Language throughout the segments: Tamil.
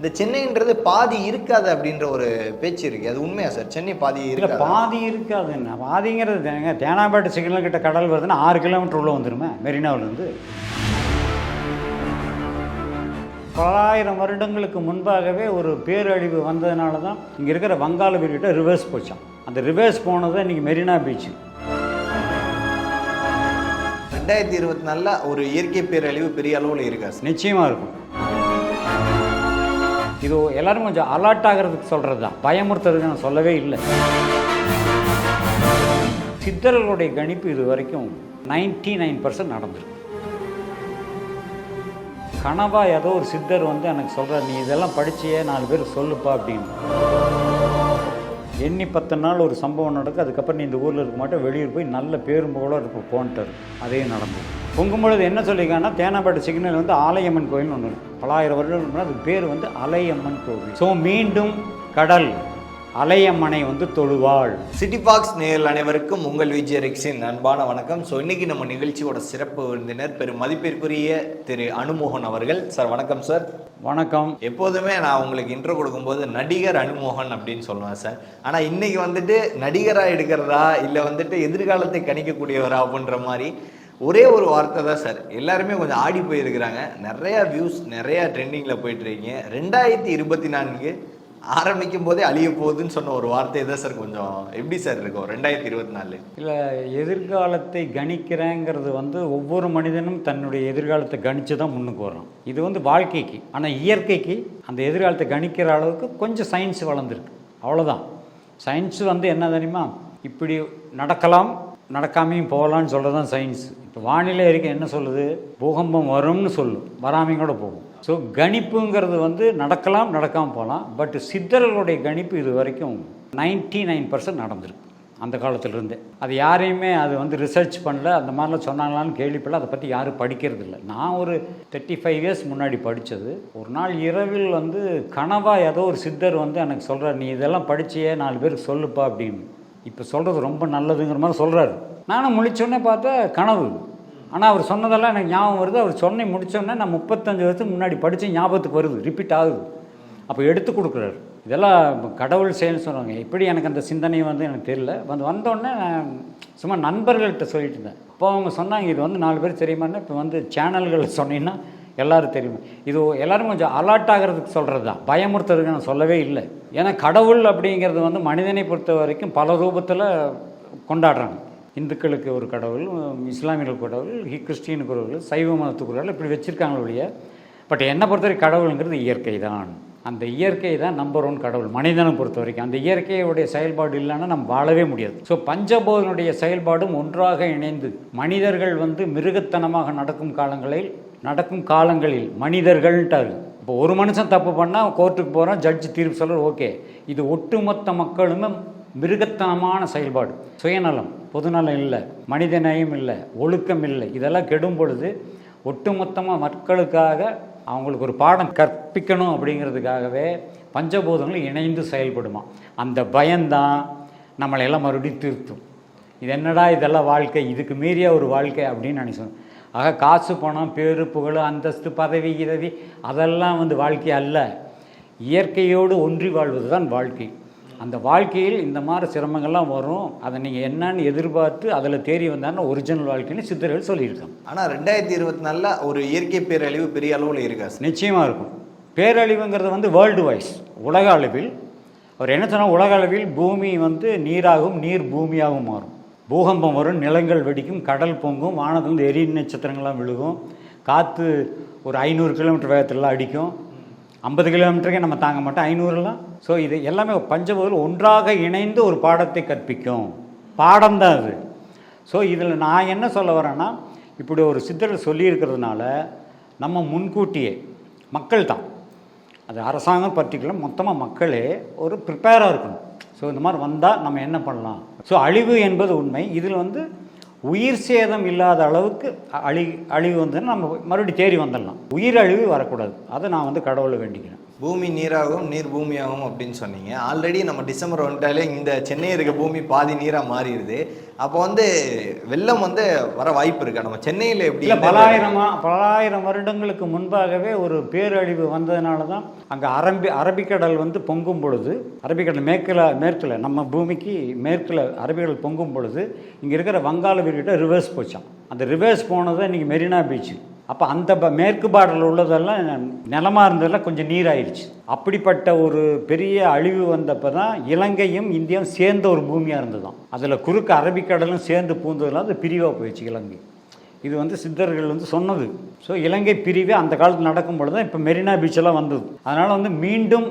இந்த சென்னைன்றது பாதி இருக்காது அப்படின்ற ஒரு பேச்சு இருக்கு. அது உண்மையா சார்? சென்னை பாதி இல்லை இருக்காது? பாதி இருக்காது. என்ன? பாதிங்கிறது தேங்க தேனாம்பேட்டை சிக்னல் கிட்ட கடல் வருதுன்னா ஆறு கிலோமீட்டர் உள்ள வந்துருமே மெரினாவிலேருந்து. தொள்ளாயிரம் வருடங்களுக்கு முன்பாகவே ஒரு பேரழிவு வந்ததுனால தான் இங்கே இருக்கிற வங்காள வீடுகிட்ட ரிவர்ஸ் போச்சான் அந்த ரிவர்ஸ் போனது இன்றைக்கி மெரினா பீச் ரெண்டாயிரத்தி இருபத்தி நாலில் ஒரு இயற்கை பேரழிவு பெரிய அளவில் இருக்கா நிச்சயமாக இருக்கும். இது எல்லாரும் கொஞ்சம் அலர்ட் ஆகிறதுக்கு சொல்கிறது தான் பயமுறுத்துறதுக்கு நான் சொல்லவே இல்லை. சித்தர்களுடைய கணிப்பு இது வரைக்கும் நைன்டி நைன் பர்சன்ட் நடந்திருக்கு. கனவா ஏதோ ஒரு சித்தர் வந்து எனக்கு சொல்கிறார் நீ இதெல்லாம் படிச்சியே நாலு பேர் சொல்லுப்பா அப்படின்னு. எண்ணி பத்து நாள் ஒரு சம்பவம் நடக்கும் அதுக்கப்புறம் நீ இந்த ஊரில் இருக்க மாட்டேன் வெளியூர் போய் நல்ல பேரும்போல இருப்போம் போன்ட்டு போன்ட்டார். அதே நடந்தது. பொங்கும்பொழுது என்ன சொல்லியிருக்காங்கன்னா தேனாம்பேட்டை சிக்னல் வந்து ஆலையம்மன் கோயில்னு ஒன்று இருக்கு. பலாயிரம் வருடம் அது அதுக்கு பேர் வந்து அலையம்மன் கோவில். ஸோ மீண்டும் கடல். அலையம்மனை வந்து தொழுவாள். சிட்டி பாக்ஸ் நேயர்கள் அனைவருக்கும் உங்கள் விஜய் ரெக்ஸின் அன்பான வணக்கம். ஸோ இன்னைக்கு நம்ம நிகழ்ச்சியோட சிறப்பு விருந்தினர் பெரும் மதிப்பிற்குரிய திரு அனுமோகன் அவர்கள். சார் வணக்கம் சார் வணக்கம். எப்போதுமே நான் உங்களுக்கு இன்ட்ரோ கொடுக்கும்போது நடிகர் அனுமோகன் அப்படின்னு சொல்லுவேன் சார் ஆனால் இன்னைக்கு வந்துட்டு நடிகராக எடுக்கிறதா இல்லை வந்துட்டு எதிர்காலத்தை கணிக்கக்கூடியவரா அப்படின்ற மாதிரி ஒரே ஒரு வார்த்தை தான் சார் எல்லாருமே கொஞ்சம் ஆடி போயிருக்கிறாங்க. நிறைய வியூஸ் நிறைய ட்ரெண்டிங்கில் போயிட்டு இருக்கீங்க. ரெண்டாயிரத்தி இருபத்தி நான்கு ஆரம்பிக்கும் போதே அழிய போகுதுன்னு சொன்ன ஒரு வார்த்தை தான் சார் கொஞ்சம் எப்படி சார் இருக்கும்? ரெண்டாயிரத்தி இருபத்தி நாலு. இல்லை எதிர்காலத்தை கணிக்கிறேங்கிறது வந்து ஒவ்வொரு மனிதனும் தன்னுடைய எதிர்காலத்தை கணிச்சு தான் முன்னுக்கு வரும் இது வந்து வாழ்க்கைக்கு ஆனால் இயற்கைக்கு அந்த எதிர்காலத்தை கணிக்கிற அளவுக்கு கொஞ்சம் சயின்ஸ் வளர்ந்துருக்கு. அவ்வளோதான் சயின்ஸ் வந்து என்ன தெரியுமா? இப்படி நடக்கலாம் நடக்காமையும் போகலான்னு சொல்கிறது தான் சயின்ஸ் இப்போ வானிலை அறிக்கை என்ன சொல்லுது? பூகம்பம் வரும்னு சொல்லும். வராமையும் கூட போகும். ஸோ கணிப்புங்கிறது வந்து நடக்கலாம் நடக்காமல் போகலாம். பட் சித்தர்களுடைய கணிப்பு இது வரைக்கும் நைன்டி நைன் பர்சன்ட் நடந்திருக்கு அந்த காலத்திலிருந்தே. அது யாரையுமே அது வந்து ரிசர்ச் பண்ணல அந்த மாதிரிலாம் சொன்னாங்களான்னு கேள்விப்படல. அதை பற்றி யாரும் படிக்கிறது இல்லை நான் ஒரு தேர்ட்டி ஃபைவ் இயர்ஸ் முன்னாடி படித்தது. ஒரு நாள் இரவில் வந்து கனவாக ஏதோ ஒரு சித்தர் வந்து எனக்கு சொல்கிறார் நீ இதெல்லாம் படிச்சியே நாலு பேருக்கு சொல்லுப்பா அப்படின்னு. இப்போ சொல்கிறது ரொம்ப நல்லதுங்கிற மாதிரி சொல்கிறாரு நானும் முழிச்சோன்னே பார்த்தா கனவு. ஆனால் அவர் சொன்னதெல்லாம் எனக்கு ஞாபகம் வருது. அவர் சொன்னி முடிச்சோடனே நான் முப்பத்தஞ்சு வருஷத்துக்கு முன்னாடி படித்து ஞாபகத்துக்கு வருது. ரிப்பீட் ஆகுது. அப்போ எடுத்து கொடுக்குறாரு. இதெல்லாம் கடவுள் செயல்னு சொல்கிறாங்க எப்படி எனக்கு அந்த சிந்தனை வந்து எனக்கு தெரியல. வந்து வந்தோடனே நான் சும்மா நண்பர்கள்கிட்ட சொல்லிட்டு இருந்தேன். அப்போ அவங்க சொன்னாங்க இது வந்து நாலு பேர் தெரியுமான்னு இப்போ வந்து சேனல்கள் சொன்னீங்கன்னா எல்லாரும் தெரியுமா? இது எல்லோரும் கொஞ்சம் அலர்ட் ஆகிறதுக்கு சொல்கிறது தான். பயமுறுத்துறதுக்கு நான் சொல்லவே இல்லை. ஏன்னா கடவுள் அப்படிங்கிறது வந்து மனிதனை பொறுத்த வரைக்கும் பல ரூபத்தில் கொண்டாடுறாங்க. இந்துக்களுக்கு ஒரு கடவுள் இஸ்லாமியர்களுக்கு கடவுள் ஹி- கிறிஸ்டியனுக்கு ஒரு கடவுள் சைவ மதத்துக்கு ஒரு கடவுள் இப்படி வச்சுருக்காங்க ஒழிய பட் என்னை பொறுத்தவரை கடவுளுங்கிறது இயற்கை தான் அந்த இயற்கை தான் நம்பர் ஒன் கடவுள் மனிதனை பொறுத்த வரைக்கும் அந்த இயற்கையுடைய செயல்பாடு இல்லைன்னா நம்ம வாழவே முடியாது. ஸோ பஞ்சபோதனுடைய செயல்பாடும் ஒன்றாக இணைந்து மனிதர்கள் வந்து மிருகத்தனமாக நடக்கும் காலங்களில் நடக்கும் காலங்களில் மனிதர்கள்ட்டாரு. இப்போ ஒரு மனுஷன் தப்பு பண்ணால் கோர்ட்டுக்கு போகிறான் ஜட்ஜ் தீர்ப்பு சொல்கிற ஓகே இது ஒட்டுமொத்த மக்களுமே மிருகத்தனமான செயல்பாடு. சுயநலம் பொதுநலம் இல்லை மனிதநேயம் இல்லை ஒழுக்கம் இல்லை. இதெல்லாம் கெடும் பொழுது ஒட்டுமொத்தமாக மக்களுக்காக அவங்களுக்கு ஒரு பாடம் கற்பிக்கணும் அப்படிங்கிறதுக்காகவே பஞ்சபூதங்களும் இணைந்து செயல்படுமா. அந்த பயம்தான் நம்மளை எல்லாம் மறுபடியும் திருத்தும். இது என்னடா இதெல்லாம் வாழ்க்கை? இதுக்கு மீறிய ஒரு வாழ்க்கை அப்படின்னு நினைச்சோம் ஆக காசு பணம் பேரு புகழ் அந்தஸ்து பதவி இதவி அதெல்லாம் வந்து வாழ்க்கை அல்ல. இயற்கையோடு ஒன்றி வாழ்வது தான் வாழ்க்கை. அந்த வாழ்க்கையில் இந்த மாதிரி சிரமங்கள்லாம் வரும். அதை நீங்கள் என்னன்னு எதிர்பார்த்து அதில் தேறி வந்தாருன்னா ஒரிஜினல் வாழ்க்கைன்னு சித்தர்கள் சொல்லியிருக்காங்க. ஆனால் ரெண்டாயிரத்தி இருபத்தி நாலில் ஒரு இயற்கை பேரழிவு பெரிய அளவில் இருக்கா. சார் நிச்சயமாக இருக்கும். பேரழிவுங்கிறது வந்து வேர்ல்டு வைஸ் உலக அளவில். அவர் என்ன சொன்னால் உலக அளவில் பூமி வந்து நீராகும் நீர் பூமியாகவும் மாறும். பூகம்பம் வரும் நிலங்கள் வெடிக்கும் கடல் பொங்கும் வானத்திலிருந்து எரி நட்சத்திரங்கள்லாம் விழுகும். காற்று ஒரு ஐநூறு கிலோமீட்டர் வேகத்திலலாம் அடிக்கும். ஐம்பது கிலோமீட்டருக்கே நம்ம தாங்க மாட்டோம் ஐநூறுலாம். ஸோ இது எல்லாமே பஞ்சபூதங்கள் ஒன்றாக இணைந்து ஒரு பாடத்தை கற்பிக்கும். பாடம்தான் அது. ஸோ இதில் நான் என்ன சொல்ல வரேன்னா இப்படி ஒரு சித்தர் சொல்லியிருக்கிறதுனால நம்ம முன்கூட்டியே மக்கள் தான். அது அரசாங்கம் பர்டிகுலர் மொத்தமாக மக்களே ஒரு ப்ரிப்பேராக இருக்கணும். ஸோ இந்த மாதிரி வந்தால் நம்ம என்ன பண்ணலாம்? ஸோ அழிவு என்பது உண்மை. இதில் வந்து உயிர் சேதம் இல்லாத அளவுக்கு அழி அழிவு வந்து நம்ம மறுபடியும் தேறி வந்துடலாம். உயிர் அழிவு வரக்கூடாது. அதை நான் வந்து கடவுளை வேண்டிக்கிறேன். பூமி நீராகும் நீர் பூமியாகும் அப்படின்னு சொன்னீங்க. ஆல்ரெடி நம்ம டிசம்பர் வந்துட்டாலே இந்த சென்னை இருக்க பூமி பாதி நீராக மாறிடுது. அப்போ வந்து வெள்ளம் வந்து வர வாய்ப்பு இருக்கா? நம்ம சென்னையில் எப்படி பலாயிரமா பலாயிரம் வருடங்களுக்கு முன்பாகவே ஒரு பேரழிவு வந்ததுனால தான் அங்கே அரபி அரபிக்கடல் வந்து பொங்கும் பொழுது அரபிக்கடல் மேற்கில் மேற்கில் நம்ம பூமிக்கு மேற்கில் அரபிக்கடல் பொங்கும் பொழுது இங்கே இருக்கிற வங்காள விரிகிட்ட ரிவர்ஸ் போச்சான் அந்த ரிவர்ஸ் போனது இன்றைக்கி மெரினா பீச்சு. அப்போ அந்த ப- மேற்கு பார்டரில் உள்ளதெல்லாம் நிலமாக இருந்ததெல்லாம் கொஞ்சம் நீராயிருச்சு அப்படிப்பட்ட ஒரு பெரிய அழிவு வந்தப்போ தான் இலங்கையும் இந்தியாவும் சேர்ந்த ஒரு பூமியாக இருந்ததுதான். அதில் குறுக்கு அரபிக்கடலும் சேர்ந்து பூந்ததெல்லாம் அது பிரிவாக போயிடுச்சு இலங்கை. இது வந்து சித்தர்கள் வந்து சொன்னது. ஸோ இலங்கை பிரிவே அந்த காலத்தில் நடக்கும் பொழுது தான் இப்போ மெரினா பீச்செல்லாம் வந்தது. அதனால் வந்து மீண்டும்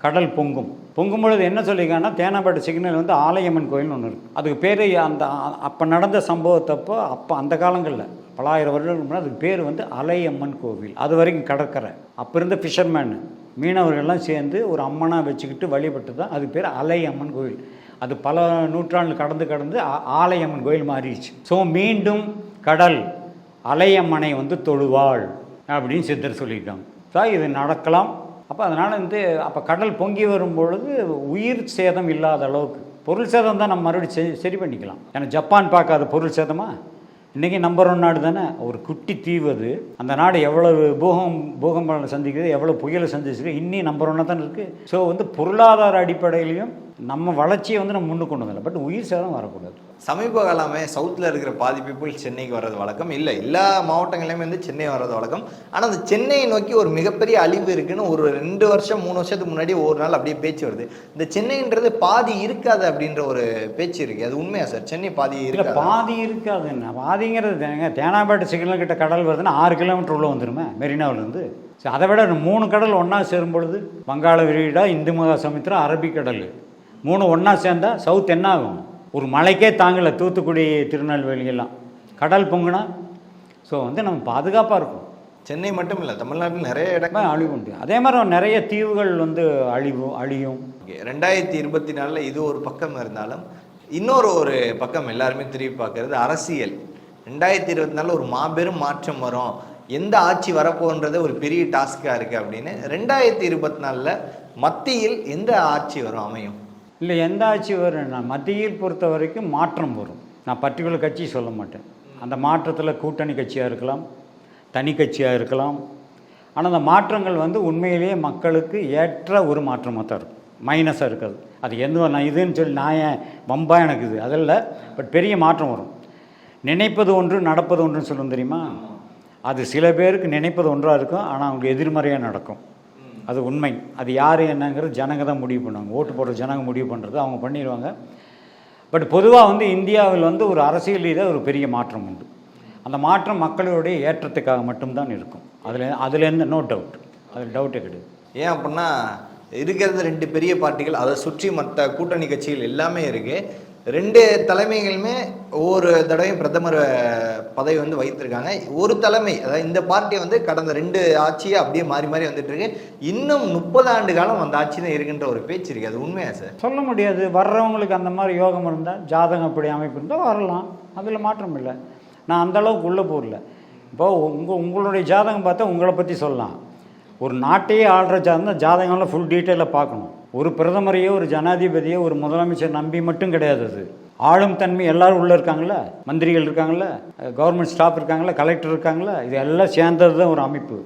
கடல் பொங்கும். பொங்கும் பொழுது என்ன சொல்லியிருக்காங்கன்னா தேனாம்பேட்டை சிக்னல் வந்து ஆலயம்மன் கோயில்னு ஒன்று இருக்குது அதுக்கு பேர் அந்த அப்போ நடந்த சம்பவத்தப்போ அப்போ அந்த காலங்களில் பலாயிரம் வருடங்களுக்கு முன்னாடி அதுக்கு பேர் வந்து அலையம்மன் கோவில். அது வரைக்கும் கடற்கரை. அப்போ இருந்த ஃபிஷர்மேனு மீனவர்கள்லாம் சேர்ந்து ஒரு அம்மனாக வச்சுக்கிட்டு வழிபட்டு தான் அதுக்கு பேர் அலையம்மன் கோவில். அது பல நூற்றாண்டு கடந்து கடந்து ஆலையம்மன் கோயில் மாறிடுச்சு. ஸோ மீண்டும் கடல் அலையம்மனை வந்து தொழுவாள் அப்படின்னு சித்தர் சொல்லியிருக்காங்க ஸோ இது நடக்கலாம். அப்போ அதனால் வந்து அப்போ கடல் பொங்கி வரும்பொழுது உயிர் சேதம் இல்லாத அளவுக்கு. பொருள் சேதம் தான் நம்ம மறுபடியும் சரி சரி பண்ணிக்கலாம். ஏன்னா ஜப்பான் பார்க்காத பொருள் சேதமாக இன்றைக்கி நம்பர் ஒன் நாடு தானே? ஒரு குட்டி தீவு அது. அந்த நாடு எவ்வளவு பூகம் பூகம்பம் சந்திக்குது எவ்வளோ புயலை சந்திச்சிருக்கு இன்னும் நம்பர் ஒன்னாக தான் இருக்குது ஸோ வந்து பொருளாதார அடிப்படையிலையும் நம்ம வளர்ச்சியை வந்து நம்ம முன்னுக்கு கொண்டு வந்துடலாம் பட் உயிர் சேதம் வரக்கூடாது. சமீப காலமே சவுத்தில் இருக்கிற பாதி பீப்புள் சென்னைக்கு வர்றது வழக்கம். இல்லை எல்லா மாவட்டங்களையுமே வந்து சென்னை வர்றது வழக்கம். ஆனால் அந்த சென்னையை நோக்கி ஒரு மிகப்பெரிய அழிவு இருக்குன்னு ஒரு ரெண்டு வருஷம் மூணு வருஷத்துக்கு முன்னாடி ஒரு நாள் அப்படியே பேச்சு வருது. இந்த சென்னைன்றது பாதி இருக்காது அப்படின்ற ஒரு பேச்சு இருக்கு. அது உண்மையா சார்? சென்னை பாதி இல்லை இருக்காது? பாதி இருக்காது. என்ன? பாதிங்கிறது தேங்க தேனாம்பேட்டை சிக்னல் கிட்ட கடல் வருதுன்னா ஆறு கிலோமீட்டர் உள்ள வந்துருமே மெரினாவிலேருந்து. சரி அதை விட மூணு கடல் ஒன்றா சேரும் பொழுது வங்காள விரிகுடா இந்து மகா சமுத்திரம் அரபிக்கடல் மூணு ஒன்றா சேர்ந்தா சவுத் என்ன ஆகும்? ஒரு மலைக்கே தாங்கலை தூத்துக்குடி திருநெல்வேலி எல்லாம் கடல் பொங்குனா? ஸோ வந்து நம்ம பாதுகாப்பாக இருக்கும் சென்னை மட்டும் இல்லை தமிழ்நாட்டில் நிறைய இடங்கள். இடமே அழிவு உண்டு. அதே மாதிரி நிறைய தீவுகள் வந்து அழிவும் அழியும். ரெண்டாயிரத்தி இருபத்தி நாலில் இது ஒரு பக்கம் இருந்தாலும் இன்னொரு ஒரு பக்கம் எல்லாருமே திரும்பி பார்க்கறது அரசியல். ரெண்டாயிரத்தி இருபத்தி நாலில் ஒரு மாபெரும் மாற்றம் வரும். எந்த ஆட்சி வரப்போன்றது ஒரு பெரிய டாஸ்காக இருக்குது அப்படின்னு ரெண்டாயிரத்தி இருபத்தி நாலில் மத்தியில் எந்த ஆட்சி வரும் அமையும்? இல்லை எந்த ஆட்சி வரும் நான் மத்தியில் பொறுத்த வரைக்கும் மாற்றம் வரும். நான் பர்டிகுலர் கட்சி சொல்ல மாட்டேன். அந்த மாற்றத்தில் கூட்டணி கட்சியாக இருக்கலாம் தனி கட்சியாக இருக்கலாம். ஆனால் அந்த மாற்றங்கள் வந்து உண்மையிலேயே மக்களுக்கு ஏற்ற ஒரு மாற்றமாக தான் இருக்கும். மைனஸாக இருக்காது. அது எந்த நான் இதுன்னு சொல்லி நான் ஏன் வம்பா எனக்கு இது? அதில் பட் பெரிய மாற்றம் வரும். நினைப்பது ஒன்று நடப்பது ஒன்றுன்னு சொல்லுவோம் தெரியுமா? அது சில பேருக்கு நினைப்பது ஒன்றாக இருக்கும் ஆனால் அவங்க எதிர்மறையாக நடக்கும். அது உண்மை. அது யார் என்னங்கிறது ஜனங்க தான் முடிவு பண்ணுவாங்க. ஓட்டு போடுற ஜனங்க முடிவு பண்ணுறது அவங்க பண்ணிடுவாங்க. பட் பொதுவாக வந்து இந்தியாவில் வந்து ஒரு அரசியல் ரீதியாக ஒரு பெரிய மாற்றம் உண்டு. அந்த மாற்றம் மக்களுடைய ஏற்றத்துக்காக மட்டும்தான் இருக்கும். அதில் அதுலேருந்து நோ டவுட் அதில் டவுட்டே கிடையாது. ஏன் அப்படின்னா இருக்கிறது ரெண்டு பெரிய பார்ட்டிகள் அதை சுற்றி மற்ற கூட்டணி கட்சிகள் எல்லாமே இருக்குது ரெண்டு தலைமைகளுமே ஒவ்வொரு தடவையும் பிரதமர் பதவி வந்து வைத்திருக்காங்க ஒரு தலைமை அதாவது இந்த பார்ட்டி வந்து கடந்த ரெண்டு ஆட்சியை அப்படியே மாறி மாறி வந்துட்டு இருக்கு. இன்னும் முப்பது ஆண்டு காலம் அந்த ஆட்சி தான் இருக்குன்ற ஒரு பேச்சு இருக்கு. அது உண்மையா சார்? சொல்ல முடியாது. வர்றவங்களுக்கு அந்த மாதிரி யோகம் இருந்தால் ஜாதகம் அப்படி அமைப்பு இருந்தால் வரலாம். அதில் மாற்றம் இல்லை. நான் அந்த அளவுக்கு உள்ளே போகல. இப்போ உங்கள் உங்களுடைய ஜாதகம் பார்த்தா உங்களை பற்றி சொல்லலாம். ஒரு நாட்டையே ஆள்ற ஜாதகம் ஜாதகம்லாம் ஃபுல் டீட்டெயிலாக பார்க்கணும். ஒரு பிரதமரையோ ஒரு ஜனாதிபதியோ ஒரு முதலமைச்சர் நம்பி மட்டும் கிடையாது அது. ஆளும் தன்மை எல்லாரும் உள்ளே இருக்காங்களா மந்திரிகள் இருக்காங்களா கவர்மெண்ட் ஸ்டாஃப் இருக்காங்களா கலெக்டர் இருக்காங்களா இது எல்லாம் சேர்ந்தது தான் ஒரு அமைப்பு.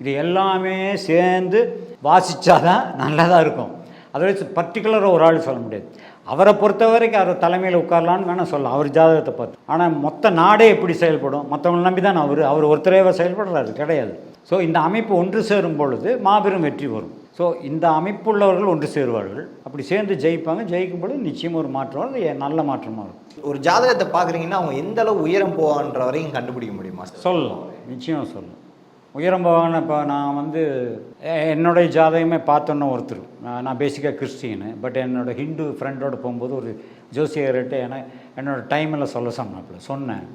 இது எல்லாமே சேர்ந்து வாசிச்சாதான் நல்லதாக இருக்கும். அதை வச்சு பர்டிகுலராக ஒரு ஆள் சொல்ல முடியாது. அவரை பொறுத்த வரைக்கும் அவர் தலைமையில் உட்காரலான்னு வேணால் சொல்லலாம். அவர் ஜாதகத்தை பார்த்து. ஆனால் மொத்த நாடே எப்படி செயல்படும்? மற்றவங்களை நம்பி தான் அவர். அவர் ஒருத்தரே செயல்படுறாரு. கிடையாது. ஸோ இந்த அமைப்பு ஒன்று சேரும் பொழுது மாபெரும் வெற்றி வரும். ஸோ இந்த அமைப்புள்ளவர்கள் ஒன்று சேருவார்கள். அப்படி சேர்ந்து ஜெயிப்பாங்க. ஜெயிக்கும் பொழுது நிச்சயம் ஒரு மாற்றம் வரும். அது நல்ல மாற்றமாக இருக்கும் ஒரு ஜாதகத்தை பார்க்குறீங்கன்னா அவங்க எந்த அளவு உயரம் போவான்ற வரையும் கண்டுபிடிக்க முடியுமா சொல்லலாம். நிச்சயம் சொல்லலாம். உயரம் போவான இப்போ நான் வந்து என்னுடைய ஜாதகமே பார்த்தோன்ன ஒருத்தர். நான் நான் பேசிக்காக கிறிஸ்டியனு. பட் என்னோட ஹிந்து ஃப்ரெண்டோட போகும்போது ஒரு ஜோசியர்கிட்ட என என்னோட டைமில் சொல்ல சொன்னாப்புல. சொன்னேன்.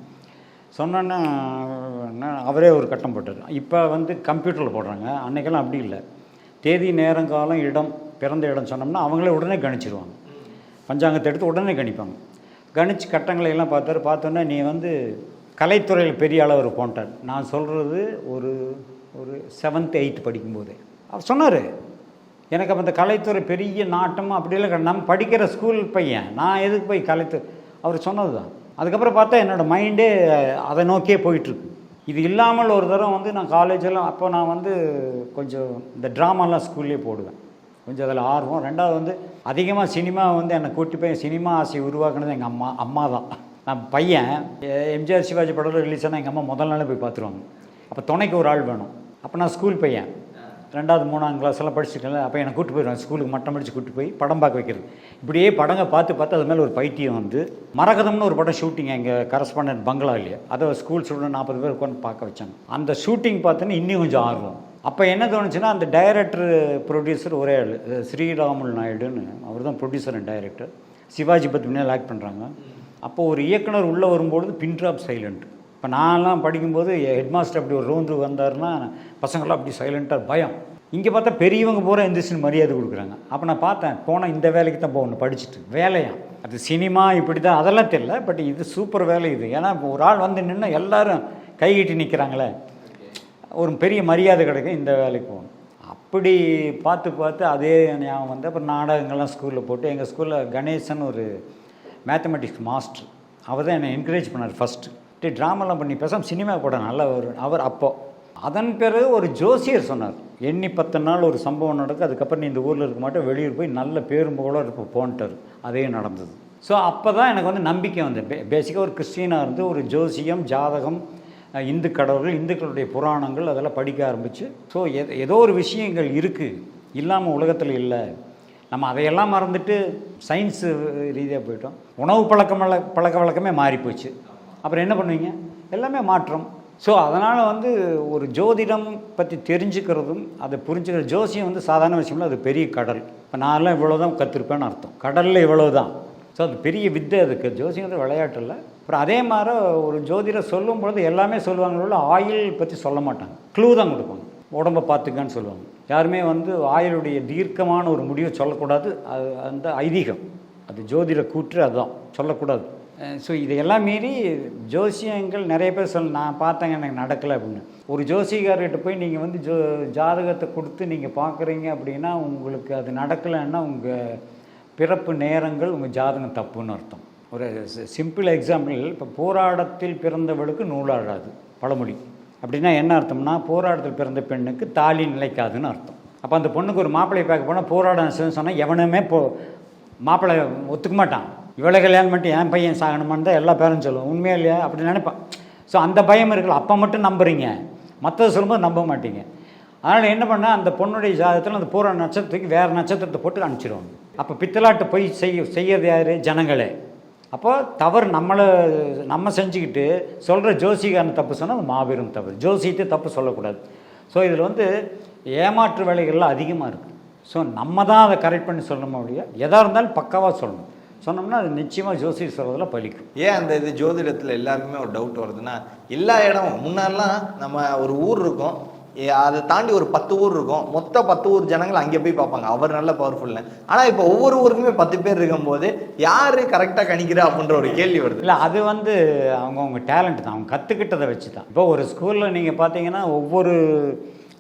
சொன்னோன்னா அவரே ஒரு கட்டம் போட்டார். இப்போ வந்து கம்ப்யூட்டரில் போடுறாங்க. அன்னைக்கெல்லாம் அப்படி இல்லை. தேதி நேரம் காலம் இடம் பிறந்த இடம் சொன்னோம்னா அவங்களே உடனே கணிச்சிருவாங்க. பஞ்சாங்கத்தை எடுத்து உடனே கணிப்பாங்க. கணிச்சு கட்டங்களை எல்லாம் பார்த்தாரு. பார்த்தோன்னே நீ வந்து கலைத்துறையில் பெரிய அளவர் போன்ட்டார் நான் சொல்கிறது ஒரு ஒரு செவன்த் எயித் படிக்கும்போதே. அவர் சொன்னார் எனக்கு அப்போ கலைத்துறை பெரிய நாட்டம் அப்படிலாம் கிடையாது. நம்ம படிக்கிற ஸ்கூல் பையன். நான் எதுக்கு போய் கலைத்துறை அவர் சொன்னது தான் அதுக்கப்புறம் பார்த்தா என்னோடய மைண்டே அதை நோக்கியே போயிட்டுருக்கு இது இல்லாமல் ஒரு தடவை வந்து நான் காலேஜெல்லாம் அப்போ நான் வந்து கொஞ்சம் இந்த ட்ராமாலாம் ஸ்கூல்லேயே போடுவேன். கொஞ்சம் அதில் ஆர்வம். ரெண்டாவது வந்து அதிகமாக சினிமா வந்து என்னை கூட்டி போய் சினிமா ஆசையை உருவாக்குனது எங்கள் அம்மா அம்மா தான். நான் பையன். எம்ஜிஆர் சிவாஜி படம் ரிலீஸ் ஆனால் எங்கள் அம்மா முதல் நாளே போய் பார்த்துருவாங்க. அப்போ துணைக்கு ஒரு ஆள் வேணும். அப்போ நான் ஸ்கூல் பையன். ரெண்டாவது மூணாம் கிளாஸ்லாம் படிச்சுக்கல அப்போ என்னை கூட்டு போயிடுவேன் ஸ்கூலுக்கு மட்டம் அடித்து கூட்டு போய் படம் பார்க்க வைக்கிறது. இப்படியே படங்கள் பார்த்து பார்த்து அது மேலே ஒரு பைத்தியம் வந்து மரகதம்னு ஒரு படம் ஷூட்டிங் எங்கள் கரஸ்பாண்டன்ட் பங்களாலேயே அதை ஸ்கூல் ஸ்டூடெண்ட் நாற்பது பேர் உட்காந்து பார்க்க வச்சாங்க. அந்த ஷூட்டிங் பார்த்தோன்னே இன்னும் கொஞ்சம் ஆர்வம். அப்போ என்ன தோணுச்சுன்னா அந்த டைரக்டர் ப்ரொடியூசர் ஒரே ஆள். ஸ்ரீராமுல் நாயுடுன்னு அவர் தான் ப்ரொடியூசர் அண்ட் டைரக்டர் சிவாஜி பத்மினியில் லேக் பண்ணுறாங்க அப்போ ஒரு இயக்குனர் உள்ளே வரும்பொழுது பின் ட்ராப் சைலண்ட் இப்போ நான்லாம் படிக்கும்போது ஹெட் மாஸ்டர் அப்படி ஒரு ரோந்து வந்தாருன்னா பசங்களாம் அப்படி சைலண்ட்டாக பயம். இங்கே பார்த்தா பெரியவங்க பூரா எந்திரிச்சின்னு மரியாதை கொடுக்குறாங்க. அப்போ நான் பார்த்தேன் போனால் இந்த வேலைக்கு தான் போகணும் படிச்சுட்டு. வேலையா? அது சினிமா இப்படி தான் அதெல்லாம் தெரியல பட் இது சூப்பர் வேலை இது. ஏன்னா இப்போ ஒரு ஆள் வந்து நின்று எல்லாரும் கைகிட்டி நிற்கிறாங்களே ஒரு பெரிய மரியாதை கிடைக்கும் இந்த வேலைக்கு போகணும். அப்படி பார்த்து பார்த்து அதே ஞாபகம் வந்து அப்புறம் நாடகங்கள்லாம் ஸ்கூலில் போட்டு எங்கள் ஸ்கூலில் கணேசன் ஒரு மேத்தமெட்டிக்ஸ் மாஸ்டர் அவர் தான் என்னை என்கரேஜ் பண்ணார் ஃபஸ்ட்டு டே ட்ராமாலாம் பண்ணி பேசாமல் சினிமா கூட நல்ல ஒரு அவர் அப்போது அதன் பிறகு ஒரு ஜோசியர் சொன்னார் எண்ணி பத்து நாள் ஒரு சம்பவம் நடக்கு அதுக்கப்புறம் நீ இந்த ஊரில் இருக்க மாட்டோம் வெளியூர் போய் நல்ல பேரும் இருப்போம் இருப்ப போன்ட்டார். அதே நடந்தது. ஸோ அப்போ தான் எனக்கு வந்து நம்பிக்கை வந்து பே பேசிக்காக ஒரு கிறிஸ்டினாக இருந்து ஒரு ஜோசியம் ஜாதகம் இந்து கடவுள்கள் இந்துக்களுடைய புராணங்கள் அதெல்லாம் படிக்க ஆரம்பிச்சு. ஸோ ஏதோ ஒரு விஷயங்கள் இருக்குது இல்லாமல் உலகத்தில் இல்லை. நம்ம அதையெல்லாம் மறந்துட்டு சயின்ஸு ரீதியாக போயிட்டோம். உணவு பழக்கம் பழக்க வழக்கமே மாறி போச்சு அப்புறம் என்ன பண்ணுவீங்க? எல்லாமே மாற்றம். ஸோ அதனால் வந்து ஒரு ஜோதிடம் பற்றி தெரிஞ்சுக்கிறதும் அதை புரிஞ்சுக்கிற ஜோசியம் வந்து சாதாரண விஷயம்ல அது பெரிய கடல். இப்போ நான்லாம் இவ்வளோ தான் கற்றுருப்பேன்னு அர்த்தம். கடலில் இவ்வளோ தான் ஸோ அது பெரிய வித்தை அதுக்கு. ஜோசியங்கிறது விளையாட்டு இல்லை. அப்புறம் அதே மாதிரி ஒரு ஜோதிடர் சொல்லும் பொழுது எல்லாமே சொல்லுவாங்களோ ஆயில் பற்றி சொல்ல மாட்டாங்க. க்ளூ தான் கொடுப்பாங்க. உடம்பை பார்த்துக்கன்னு சொல்லுவாங்க. யாருமே வந்து ஆயுளுடைய தீர்க்கமான ஒரு முடிவை சொல்லக்கூடாது. அது அந்த ஐதீகம். அது ஜோதிட கூற்று அதுதான். சொல்லக்கூடாது. ஸோ இதையெல்லாம் மீறி ஜோசியங்கள் நிறைய பேர் சொல்ல நான் பார்த்தேங்க எனக்கு நடக்கலை அப்படின்னு. ஒரு ஜோசியக்காரர்கிட்ட போய் நீங்கள் வந்து ஜோ ஜாதகத்தை கொடுத்து நீங்கள் பார்க்குறீங்க அப்படின்னா உங்களுக்கு அது நடக்கலைன்னா உங்கள் பிறப்பு நேரங்கள் உங்கள் ஜாதகம் தப்புன்னு அர்த்தம். ஒரு சிம்பிள் எக்ஸாம்பிள் இப்போ போராடத்தில் பிறந்தவளுக்கு நூலாடாது பழமொழி. அப்படின்னா என்ன அர்த்தம்னா போராட்டத்தில் பிறந்த பெண்ணுக்கு தாலி நிலைக்காதுன்னு அர்த்தம். அப்போ அந்த பொண்ணுக்கு ஒரு மாப்பிள்ளையை பார்க்க போனால் போராடம் சொன்னால் எவனுமே போ மாப்பிள்ளை ஒத்துக்க மாட்டான். இவளை கல்யாணம் பண்ணிட்டு என் பையன் சாகணுமான்னு தான் எல்லா பேரும் சொல்லுவோம். உண்மையா இல்லையா? அப்படி நினைப்பான் ஸோ அந்த பயம் இருக்குல்ல. அப்போ மட்டும் நம்புறீங்க. மற்றது சொல்லும்போது நம்ப மாட்டீங்க. அதனால் என்ன பண்ணால் அந்த பொண்ணுடைய ஜாதகத்தில் அந்த பூர நட்சத்திரத்துக்கு வேறு நட்சத்திரத்தை போட்டு அனுப்பிச்சிடுவாங்க அப்போ பித்தலாட்டு போய் செய்ய செய்யறது யார்? ஜனங்களே. அப்போது தவறு நம்மளை நம்ம செஞ்சுக்கிட்டு சொல்கிற ஜோசிகாரன் தப்பு சொன்னால் அது மாபெரும் தவறு. ஜோசியத்தை தப்பு சொல்லக்கூடாது. ஸோ இதில் வந்து ஏமாற்று வேலைகள்லாம் அதிகமாக இருக்குது ஸோ நம்ம தான் அதை கரெக்ட் பண்ணி சொல்லணுமோ ஒழிய எதாக இருந்தாலும் பக்காவாக சொல்லணும். சொன்னோம்னா அது நிச்சயமாக ஜோசியர் சொல்கிறதுல பலிக்கும். ஏன் அந்த இது ஜோதிடத்தில் எல்லாருக்குமே ஒரு டவுட் வருதுன்னா எல்லா இடமும் முன்னாடிலாம் நம்ம ஒரு ஊர் இருக்கும் அதை தாண்டி ஒரு பத்து ஊர் இருக்கும் மொத்த பத்து ஊர் ஜனங்கள் அங்கே போய் பார்ப்பாங்க. அவர் நல்ல பவர்ஃபுல்னு ஆனால் இப்போ ஒவ்வொரு ஊருக்குமே பத்து பேர் இருக்கும்போது யார் கரெக்டாக கணிக்கிறா அப்படின்ற ஒரு கேள்வி வருது. இல்லை அது வந்து அவங்கவுங்க டேலண்ட் தான். அவங்க கற்றுக்கிட்டதை வச்சு தான் இப்போ ஒரு ஸ்கூலில் நீங்கள் பார்த்தீங்கன்னா ஒவ்வொரு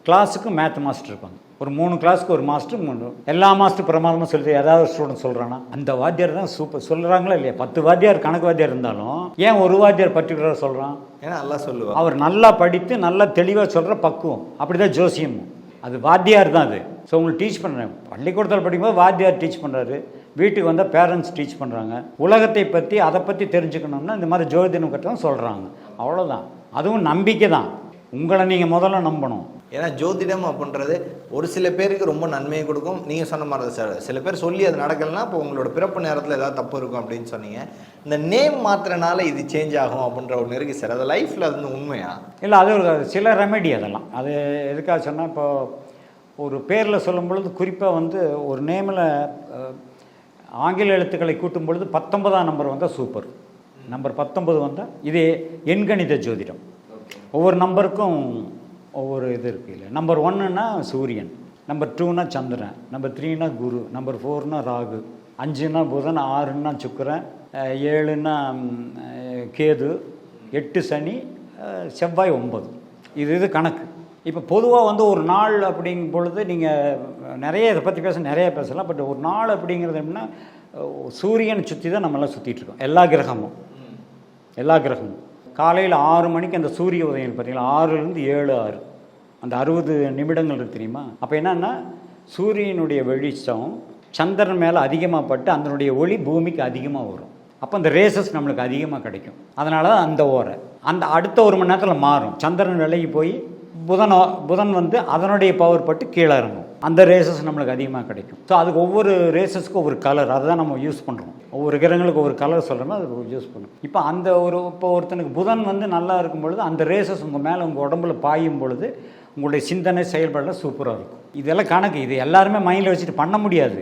கிளாஸுக்கும் மேத் மாஸ்டர் இருப்பாங்க. ஒரு மூணு கிளாஸ்க்கு ஒரு மாஸ்டர் மூணு. எல்லா மாஸ்டர் பிரமாதமாக சொல்லி ஏதாவது ஸ்டூடெண்ட் சொல்கிறானா அந்த வாத்தியார் தான் சூப்பர் சொல்கிறாங்களா இல்லையா? பத்து வாத்தியார் கணக்கு வாத்தியார் இருந்தாலும் ஏன் ஒரு வாத்தியார் பர்டிகுலராக சொல்கிறான் ஏன்னா நல்லா சொல்லுவா. அவர் நல்லா படித்து நல்லா தெளிவாக சொல்கிற பக்குவம். அப்படி தான் ஜோசியம். அது வாத்தியார் தான் அது. ஸோ உங்களுக்கு டீச் பண்ணுறேன் பள்ளிக்கூடத்தில் படிக்கும்போது வாத்தியார் டீச் பண்ணுறாரு வீட்டுக்கு வந்தால் பேரண்ட்ஸ் டீச் பண்ணுறாங்க உலகத்தை பற்றி அதை பற்றி தெரிஞ்சுக்கணும்னா இந்த மாதிரி ஜோதிடம் கட்டம் சொல்கிறாங்க அவ்வளோதான் அதுவும் நம்பிக்கை தான் உங்களை நீங்கள் முதல்ல நம்பணும். ஏன்னா ஜோதிடம் அப்படின்றது ஒரு சில பேருக்கு ரொம்ப நன்மையை கொடுக்கும். நீங்கள் சொன்ன மாதிரி தான் சார். சில பேர் சொல்லி அது நடக்கலைன்னா இப்போ உங்களோட பிறப்பு நேரத்தில் ஏதாவது தப்பு இருக்கும் அப்படின்னு சொன்னீங்க. இந்த நேம் மாத்திரனால இது சேஞ்ச் ஆகும் அப்படின்ற ஒன்று இருக்குது சார். அது லைஃப்பில் அது வந்து உண்மையா? இல்லை அது ஒரு சில ரெமெடி அதெல்லாம். அது எதுக்காக சொன்னால் இப்போ ஒரு பேரில் சொல்லும் பொழுது குறிப்பாக வந்து ஒரு நேமில் ஆங்கில எழுத்துக்களை கூட்டும் பொழுது பத்தொன்பதாம் நம்பர் வந்தால் சூப்பர் நம்பர் பத்தொன்பது வந்தால் இது எண்கணித ஜோதிடம். ஒவ்வொரு நம்பருக்கும் ஒவ்வொரு இது இருக்குது இல்லை நம்பர் ஒன்றுனா சூரியன் நம்பர் டூனா சந்திரன் நம்பர் த்ரீனா குரு நம்பர் ஃபோர்னா ராகு அஞ்சுனா புதன் ஆறுனா சுக்கிரன் அஹ் ஏழுனா ம், அஹ் கேது எட்டு சனி செவ்வாய் ஒம்பது இது இது கணக்கு. இப்போ பொதுவாக வந்து ஒரு நாள் அப்படிங்கும் பொழுது நீங்கள் நிறைய இதை பற்றி பேச நிறைய பேசலாம். பட் ஒரு நாள் அப்படிங்கிறது எப்படின்னா சூரியனை சுற்றி தான் நம்மளாம் சுற்றிட்டு இருக்கோம். எல்லா கிரகமும். எல்லா கிரகமும். காலையில் ஆறு மணிக்கு அந்த சூரிய உதயம் பார்த்தீங்களா? ஆறுலேருந்து ஏழு ஆறு. அந்த அறுபது நிமிடங்கள் இருக்கு தெரியுமா? அப்போ என்னன்னா சூரியனுடைய வெளிச்சம் சந்திரன் மேலே அதிகமாக பட்டு அதனுடைய ஒளி பூமிக்கு அதிகமாக வரும். அப்போ அந்த ரேசஸ் நம்மளுக்கு அதிகமாக கிடைக்கும். அதனால தான் அந்த ஓரை. அந்த அடுத்த ஒரு மணி நேரத்தில் மாறும். சந்திரன் விலகி போய் புதன் புதன் வந்து அதனுடைய பவர் பட்டு கீழே இறங்கும். அந்த ரேசஸ் நம்மளுக்கு அதிகமாக கிடைக்கும். ஸோ அதுக்கு ஒவ்வொரு ரேசஸ்க்கும் ஒரு கலர் அதை தான் நம்ம யூஸ் பண்ணுறோம் ஒவ்வொரு கிரகங்களுக்கு ஒரு கலர் சொல்கிறோமோ அது யூஸ் பண்ணும். இப்போ அந்த ஒரு இப்போ ஒருத்தனுக்கு புதன் வந்து நல்லா இருக்கும் பொழுது அந்த ரேசஸ் உங்கள் மேலே உங்கள் உடம்புல பாயும் பொழுது உங்களுடைய சிந்தனை செயல்பாடெல்லாம் சூப்பராக இருக்கும். இதெல்லாம் கணக்கு இது எல்லாருமே மைண்டில் வச்சுட்டு பண்ண முடியாது.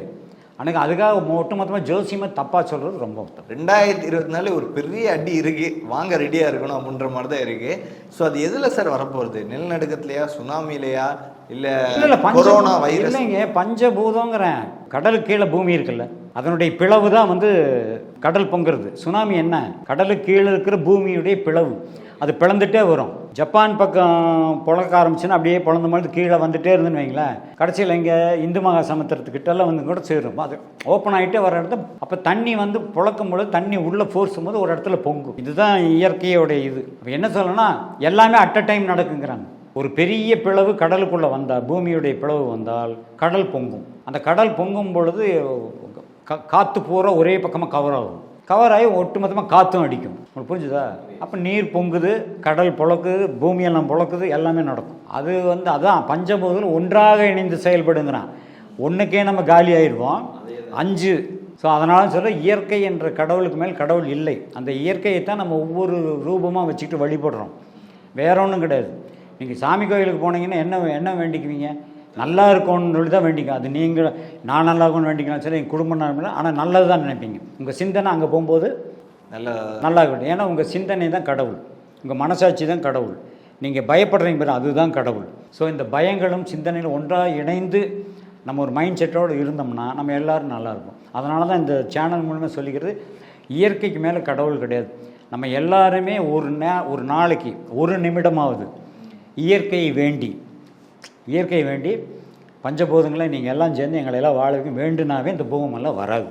ஆனால் அதுக்காக ஒட்டுமொத்தமாக ஜோசியமாக தப்பாக சொல்கிறது ரொம்ப ரெண்டாயிரத்தி இருபத்தி நாலு ஒரு பெரிய அடி இருக்கு. வாங்க ரெடியா இருக்கணும் அப்படின்ற மாதிரி தான் இருக்கு. ஸோ அது எதுல சார் வரப்போகுது? நிலநடுக்கத்திலையா சுனாமிலையா இல்ல இல்ல கொரோனா வைரஸ் இல்லைங்க பஞ்சபூதங்கிறேன். கடலுக்கு கீழே பூமி இருக்குல்ல. அதனுடைய பிளவு தான் வந்து கடல் பொங்குறது. சுனாமி என்ன? கடலுக்கு கீழே இருக்கிற பூமியுடைய பிளவு. அது பிளந்துட்டே வரும். ஜப்பான் பக்கம் புழக்க ஆரம்பிச்சுன்னா அப்படியே பிளந்த மாதிரி கீழே வந்துட்டே இருந்துன்னு வைங்களேன். கடைசியில் இங்கே இந்து மகா சமுத்திரத்துக்கிட்டலாம் வந்து கூட சேரும். அது ஓப்பன் ஆகிட்டே வர இடத்துல அப்போ தண்ணி வந்து புழக்கும் பொழுது தண்ணி உள்ளே ஃபோர்ஸும் போது ஒரு இடத்துல பொங்கும். இதுதான் இயற்கையோடைய இது. அப்போ என்ன சொல்லணும்னா எல்லாமே அட் அ டைம் நடக்குங்கிறாங்க. ஒரு பெரிய பிளவு கடலுக்குள்ளே வந்தால் பூமியுடைய பிளவு வந்தால் கடல் பொங்கும். அந்த கடல் பொங்கும் பொழுது க காற்று பூரா ஒரே பக்கமாக கவர் ஆகும். கவர் ஆகி ஒட்டுமொத்தமாக காற்றும் அடிக்கும். உங்களுக்கு புரிஞ்சுதா? அப்போ நீர் பொங்குது கடல் புழக்குது பூமியெல்லாம் புழக்குது எல்லாமே நடக்கும். அது வந்து அதான் பஞ்சபூதங்கள் ஒன்றாக இணைந்து செயல்படுங்கிறான் ஒன்றுக்கே நம்ம காலி ஆயிடுவோம் அஞ்சு. ஸோ அதனால சொல்ல இயற்கை என்ற கடவுளுக்கு மேல் கடவுள் இல்லை. அந்த இயற்கையை தான் நம்ம ஒவ்வொரு ரூபமாக வச்சுக்கிட்டு வழிபடுறோம். வேற ஒன்றும் கிடையாது. நீங்கள் சாமி கோயிலுக்கு போனீங்கன்னா என்ன என்ன வேண்டிக்குவீங்க? நல்லா இருக்கணும்னு சொல்லி தான் வேண்டிக்கும் அது நீங்கள் நான் நல்லா இருக்கணும்னு வேண்டிக்கலாம் சரி என் குடும்பம் நல்லா ஆனால் நல்லது தான் நினைப்பீங்க. உங்கள் சிந்தனை அங்கே போகும்போது நல்ல நல்லா இருக்கட்டும். ஏன்னா உங்கள் சிந்தனை தான் கடவுள். உங்கள் மனசாட்சி தான் கடவுள். நீங்கள் பயப்படுறீங்க பாரு அதுதான் கடவுள். ஸோ இந்த பயங்களும் சிந்தனைகளும் ஒன்றாக இணைந்து நம்ம ஒரு மைண்ட் செட்டோடு இருந்தோம்னா நம்ம எல்லாரும் நல்லா இருப்போம். அதனால தான் இந்த சேனல் மூலமாக சொல்லிக்கிறது இயற்கைக்கு மேலே கடவுள் கிடையாது. நம்ம எல்லாருமே ஒரு நே ஒரு நாளைக்கு ஒரு நிமிடமாவது இயற்கையை வேண்டி இயற்கை வேண்டி பஞ்சபூதங்களை நீங்கள் எல்லாம் சேர்ந்து எங்களை எல்லாம் வாழ வைக்க வேண்டுனாவே இந்த பூகமெல்லாம் வராது.